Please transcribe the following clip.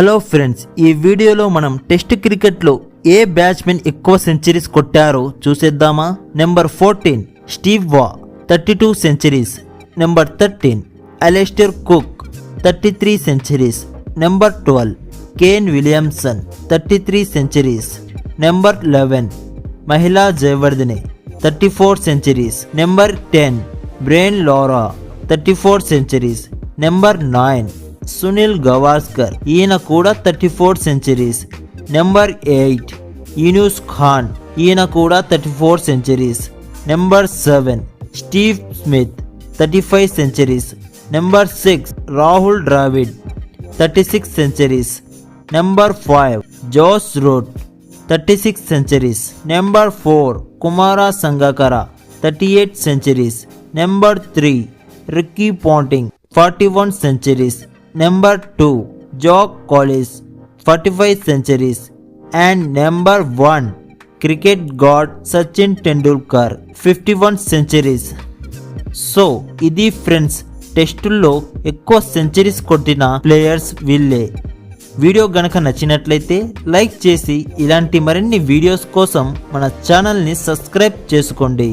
Hello friends ఈ వీడియోలో మనం టెస్ట్ క్రికెట్లో ఏ బ్యాట్స్మెన్ ఎక్కువ సెంచరీస్ కొట్టారో చూసేద్దామా number fourteen Steve Waugh thirty two centuries number thirteen Alastair Cook thirty three centuries number twelve Kane Williamson thirty three centuries number eleven Mahela Jayawardene thirty four centuries number ten Brian Lara thirty four centuries number nine Sunil Gavaskar. Iyana kuda 34 centuries. Number 8. Yunus Khan. Iyana kuda 34 centuries. Number 7. Steve Smith. 35 centuries. Number 6. Rahul Dravid. 36 centuries. Number 5. Josh Root. 36 centuries. Number 4. Kumara Sangakkara. 38 centuries. Number 3. Ricky Ponting. 41 centuries. Number two Jacques Kallis forty five centuries and number one cricket god Sachin Tendulkar fifty one centuries so ఇది friends టెస్టుల్లో ఎక్కువ centuries కొట్టిన players వీళ్ళే video గనక నచ్చినట్లయితే like చేసి ఇలాంటి మరిన్ని వీడియోస్ కోసం మన ఛానల్ని సబ్స్క్రైబ్ చేసుకోండి